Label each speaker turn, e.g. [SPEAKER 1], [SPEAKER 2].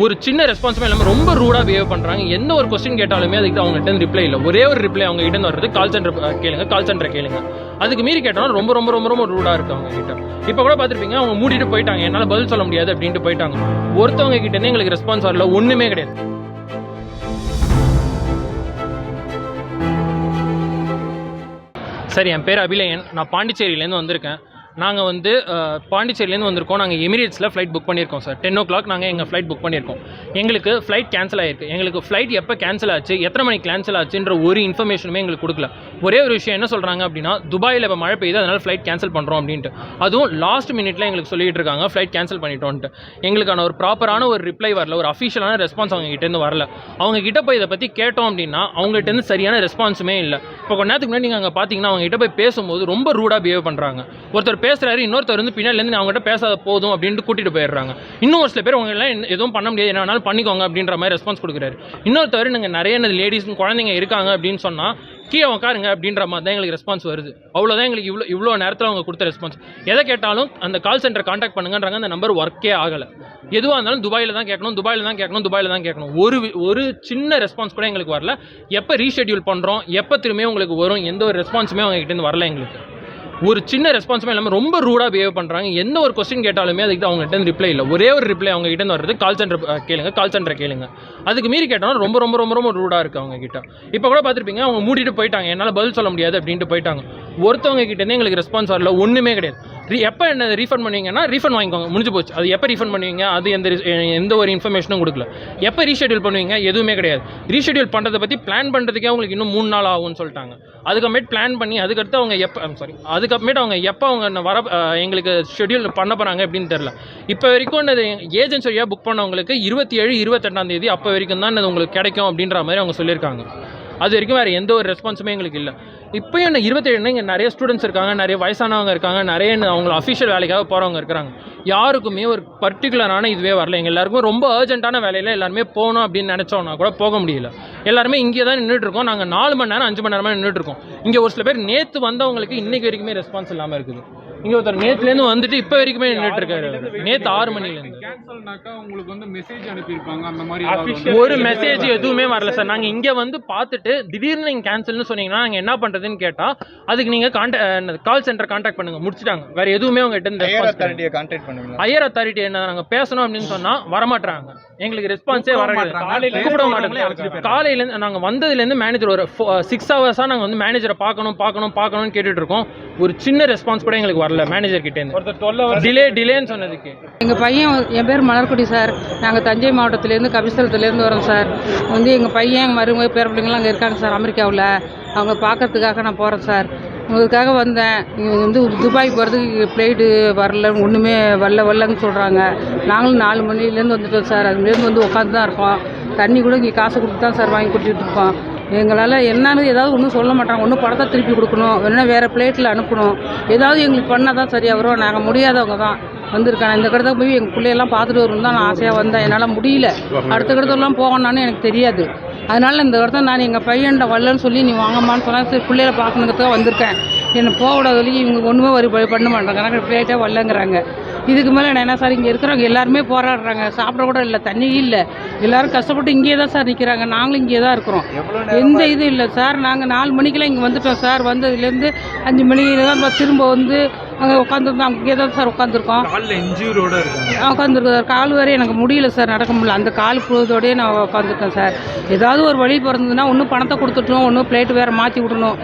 [SPEAKER 1] ஒரு சின்ன ரெஸ்பான்ஸுமே இல்லாமல் ரொம்ப ரூடாக பிஹேவ் பண்ணுறாங்க எந்த ஒரு கொஸ்டின் கேட்டாலுமே அதுக்கு அவங்ககிட்ட ரிப்ளை இல்லை. ஒரே ஒரு ரிப்ளை அவங்க கிட்ட வர்றது கால் சென்டர் கேளுங்க கால் சென்டர் கேளுங்க. அதுக்கு மீறி கேட்டாலும் ரொம்ப ரொம்ப ரொம்ப ரொம்ப ரூடாக இருக்கு அவங்க கிட்ட. இப்போ கூட பார்த்துருப்பீங்க அவங்க மூடிட்டு போயிட்டாங்க. என்னால் பதில் சொல்ல முடியாது அப்படின்ட்டு போயிட்டாங்க. ஒருத்தவங்க கிட்டே எங்களுக்கு ரெஸ்பான்ஸ் வரல. ஒன்றுமே கிடையாது. சரி என் பேர் அபிலயன் நான் பாண்டிச்சேரியிலேருந்து வந்திருக்கேன். நாங்கள் வந்து பாண்டிச்சேரிலேருந்து பாண்டிச்சேரியிலேருந்து வந்திருக்கோம். நாங்கள் எமிரேட்ஸில் ஃப்ளைட் புக் பண்ணியிருக்கோம் சார் டென் ஓ கிளாக் நாங்கள் எங்கள் ஃப்ளைட் புக் பண்ணியிருக்கோம். எங்களுக்கு ஃப்ளைட் கேன்சல் ஆயிருக்கு. எங்களுக்கு ஃப்ளைட் எப்போ கேன்சல் ஆச்சு எத்தனை மணிக்கு கேன்சல் ஆச்சுன்ற ஒரு இன்ஃபர்மேஷனுமே எங்களுக்கு கொடுக்கல. ஒரே ஒரு விஷயம் என்ன சொல்கிறாங்க அப்படின்னா துபாயில் இப்போ மழை பெய்யுது அதனால் ஃப்ளைட் கேன்சல் பண்ணுறோம் அப்படின்ட்டு. அதுவும் லாஸ்ட் மினிட்ல எங்களுக்கு சொல்லிட்டு இருக்காங்க ஃப்ளைட் கேன்சல் பண்ணிட்டோன்ட்டு. எங்களுக்கான ஒரு ப்ராப்பரான ஒரு ரிப்ளை வரல ஒரு அஃபிஷியலான ரெஸ்பான்ஸ் அவங்க கிட்டேருந்து வரல. அவங்க கிட்ட போய் இதை பற்றி கேட்டோம் அப்படின்னா அவங்ககிட்டேருந்து சரியான ரெஸ்பான்ஸுமே இல்லை. இப்போ கொஞ்ச நேரத்துக்கு முன்னாடி நீங்கள் அங்கே பார்த்தீங்கன்னா அவங்க கிட்ட போய் பேசும்போது ரொம்ப ரூடாக பிஹேவ் பண்ணுறாங்க ஒருத்தர் பேசுகிறாரு இன்னொருத்தர் வந்து பின்னாடிலேருந்து அவங்ககிட்ட பேசாத போதும் அப்படின்ட்டு கூட்டிட்டு போயிடுறாங்க. இன்னும் ஒரு சில பேர் உங்களெல்லாம் என்ன- எதுவும் பண்ண முடியாது. என்ன வேணாலும் பண்ணிக்கோங்க அப்படின்ற மாதிரி ரெஸ்பான்ஸ் கொடுக்குறாரு. இன்னொருத்தர் நீங்கள் நிறைய லேடிஸ் குழந்தைங்க இருக்காங்க அப்படின்னு சொன்னால் கீழே உட்காருங்க அப்படின்ற மாதிரி தான் எங்களுக்கு ரெஸ்பான்ஸ் வருது. அவ்வளோதான் எங்களுக்கு இவ்வளோ இவ்வளோ நேரத்தில் அவங்க கொடுத்த ரெஸ்பான்ஸ் எதை கேட்டாலும் அந்த கால் சென்டர் காண்டாக்ட் பண்ணுங்கன்றாங்க. அந்த நம்பர் ஒர்க்கே ஆகலை. எதுவாக இருந்தாலும் துபாயில் தான் கேட்கணும் துபாயில் தான் கேட்கணும் துபாயில் தான் கேட்கணும். ஒரு ஒரு சின்ன ரெஸ்பான்ஸ் கூட எங்களுக்கு வரல. எப்போ ரீஷெட்யூல் பண்ணுறோம் எப்போ திரும்பியும் உங்களுக்கு வரும் எந்த ஒரு ரெஸ்பான்ஸுமே அவங்க கிட்டேருந்து வரல எங்களுக்கு. ஒரு சின்ன ரெஸ்பான்ஸுமே இல்லாமல் ரொம்ப ரூடாக பிஹேவ் பண்ணுறாங்க எந்த ஒரு கொஸ்டின் கேட்டாலுமே அதுக்கு அவங்ககிட்ட இருந்து ரிப்ளை இல்லை. ஒரே ஒரு ரிப்ளை அவங்க கிட்ட இருந்து வர்றது கால் சென்டர் கேளுங்க கால் சென்டரை கேளுங்க. அதுக்கு மீறி கேட்டாலும் ரொம்ப ரொம்ப ரொம்ப ரொம்ப ரூடாக இருக்குது அவங்க கிட்ட. இப்போ கூட பார்த்துருப்பீங்க அவங்க மூடிட்டு போயிட்டாங்க. என்னால் பதில் சொல்ல முடியாது அப்படின்ட்டு போயிட்டாங்க. ஒருத்தவங்க கிட்டேருந்து எங்களுக்கு ரெஸ்பான்ஸ் வரல. ஒன்றுமே கிடையாது. எப்போ என்ன ரீஃபண்ட் பண்ணுவீங்கன்னா ரீஃபண்ட் வாங்கிக்கோங்க. முடிஞ்சு போச்சு. அது எப்போ ரீஃபண்ட் பண்ணுவீங்க? அது எந்த எந்த ஒரு இன்ஃபர்மேஷனும் கொடுக்கல. எப்போ ரீஷெடியூல் பண்ணுவீங்க? எதுவுமே கிடையாது. ரீஷெடியூல் பண்ணுறதை பற்றி பிளான் பண்ணுறதுக்கே அவங்களுக்கு இன்னும் மூணு நாள் ஆகும்னு சொல்லிட்டாங்க. அதுக்கப்புறமேட்டு பிளான் பண்ணி அதுக்கடுத்து அவங்க எப்போ சாரி அதுக்கப்புறமேட்டு அவங்க எப்போ அவங்க வர எங்களுக்கு ஷெட்யூல் பண்ண போகிறாங்க அப்படின்னு தெரில இப்போ வரைக்கும் என்னது ஏஜென்சி வழியாக புக் பண்ணவங்களுக்கு இருபத்தி ஏழு இருபத்தெட்டாம் தேதி அப்போ வரைக்கும் தான் உங்களுக்கு கிடைக்கும் அப்படின்ற மாதிரி அவங்க சொல்லியிருக்காங்க. அது வரைக்கும் வேறு எந்த ஒரு ரெஸ்பான்ஸுமே எங்களுக்கு இல்லை. இப்போயும் என்ன இருபத்தேழுனா இங்கே நிறைய ஸ்டூடெண்ட்ஸ் இருக்காங்க நிறைய வயசானவங்க இருக்காங்க நிறைய அவங்க அஃபிஷியல் வேலைக்காக போகிறவங்க இருக்கிறாங்க. யாருக்குமே ஒரு பர்டிகுலரான இதுவே வரல. எங்கள் எல்லாருக்கும் ரொம்ப அர்ஜென்ட்டான வேலையில் எல்லாருமே போகணும் அப்படின்னு நினச்சோன்னா கூட போக முடியல. எல்லாருமே இங்கே தான் நின்றுட்டுருக்கோம் நாங்கள் நாலு மணி நேரம் அஞ்சு மணி நேரமாக நின்றுட்டுருக்கோம் இங்கே ஒரு சில பேர் நேற்று வந்தவங்களுக்கு இன்றைக்கு வரைக்குமே ரெஸ்பான்ஸ் இல்லாமல் இருக்குது. இங்கே ஒருத்தர் நேற்றுலேருந்து வந்துட்டு இப்போ வரைக்குமே நின்றுட்டுருக்காரு நேற்று ஆறு மணிலேருந்து
[SPEAKER 2] கேன்சல்னாக்கா உங்களுக்கு வந்து மெசேஜ் அனுப்பியிருப்பாங்க. அந்த மாதிரி ஏதாவது வந்து-
[SPEAKER 1] ஒரு மெசேஜ் எதுவுமே வரல சார். நாங்கள் இங்கே வந்து பார்த்துட்டு திடீர்னு நீங்கள் கேன்சல்னு சொன்னீங்கன்னா நாங்கள் என்ன பண்ணுறதுன்னு கேட்டால் அதுக்கு நீங்கள் கான்டாக்ட் கால் சென்டர் கான்டாக்ட் பண்ணுங்க. முடிச்சிட்டாங்க. வேற எதுவுமே அவங்க கிட்ட
[SPEAKER 3] ஹையர்
[SPEAKER 1] இருந்து
[SPEAKER 3] அத்தாரிட்டியை கான்டாக்ட் பண்ணுவீங்களா?
[SPEAKER 1] ஹையர் அத்தாரிட்டி என்ன நாங்கள் பேசணும் அப்படின்னு சொன்னால் வரமாட்டாங்க எங்களுக்கு ரெஸ்பான்ஸே வர கூப்பிட மாட்டாங்க காலையிலேருந்து நாங்கள் வந்ததுலேருந்து மேனேஜர் ஒரு சிக்ஸ் ஹவர்ஸாக நாங்கள் வந்து மேனேஜரை பார்க்கணும் பார்க்கணும் பார்க்கணும்னு கேட்டுட்டு இருக்கோம். ஒரு சின்ன ரெஸ்பான்ஸ் கூட எங்களுக்கு வரல மேனேஜர் கிட்டேருந்து டிலே டிலேன்னு சொன்னதுக்கு.
[SPEAKER 4] எங்கள் பையன் என் பேர் மலர்குடி சார். நாங்கள் தஞ்சை மாவட்டத்திலேருந்து கபிஸ்தலத்துலேருந்து வரோம் சார். வந்து எங்கள் பையன் எங்கள் மருமக பேர பிள்ளைங்களாம் அங்கே இருக்காங்க சார் அமெரிக்காவில். அவங்க பார்க்கறதுக்காக நான் போகிறேன் சார். உங்களுக்காக வந்தேன். இங்க வந்து துபாய் போகிறதுக்கு ஃப்ளைட்டு வரல. ஒன்றுமே வரல வரலன்னு சொல்கிறாங்க நாங்களும் நாலு மணிலேருந்து வந்துட்டோம் சார். அதுலேருந்து வந்து உட்காந்து தான் இருக்கோம். தண்ணி கூட இங்கே காசு கொடுத்து தான் சார் வாங்கி குடிச்சிட்டு இருக்கோம். எங்களால் என்னன்னு ஏதாவது ஒன்றும் சொல்ல மாட்டாங்க. ஒன்றும் படத்தை திருப்பி கொடுக்கணும். இல்லைன்னா வேறு பிளேட்டில் அனுப்பணும். ஏதாவது எங்களுக்கு பண்ணால் தான் சரியாக வரும் நாங்கள் முடியாதவங்க தான் வந்திருக்காங்க. இந்த கடத்தை போய் எங்கள் பிள்ளையெல்லாம் பார்த்துட்டு வரணும் தான் நான் ஆசையாக வந்தேன். என்னால் முடியல. அடுத்த கடத்தெல்லாம் போகணும்னு எனக்கு தெரியாது. அதனால் இந்த இடத்த நான் எங்கள் பையன்கிட்ட வரலன்னு சொல்லி நீ வாங்கம்மான்னு சொன்னால் சரி பிள்ளையில பார்க்கணுங்கிறதுக்காக வந்திருக்கேன். என்னை போக விடாத இவங்க ஒன்றுமே வரி பண்ண மாட்டேங்கிறாங்க பிளேட்டே வரலங்கிறாங்க. இதுக்கு மேலே நான் என்ன சார் இங்கே இருக்கிறவங்க எல்லாருமே போராடுறாங்க. சாப்பிட கூட இல்லை தண்ணி இல்லை. எல்லாரும் கஷ்டப்பட்டு இங்கே தான் சார் நிற்கிறாங்க நாங்களும் இங்கே தான் இருக்கிறோம். எந்த இதுவும் இல்லை சார். நாங்கள் நாலு மணிக்கெல்லாம் இங்கே வந்துட்டோம் சார். வந்ததுலேருந்து அஞ்சு மணிக்கு தான் இப்ப திரும்ப வந்து அங்கே உட்காந்துருந்தோம். அங்கே தான் சார் உட்காந்துருக்கோம். உட்காந்துருக்கோம் கால் வரை எனக்கு முடியல சார். நடக்க முடியல. அந்த கால் புழுதோடயே நான் உட்காந்துருக்கேன் சார். ஏதாவது ஒரு வழி பிறந்ததுன்னா ஒன்றும் பணத்தை கொடுத்துட்டோம் ஒன்றும் பிளேட் வேறு மாற்றி விடணும்.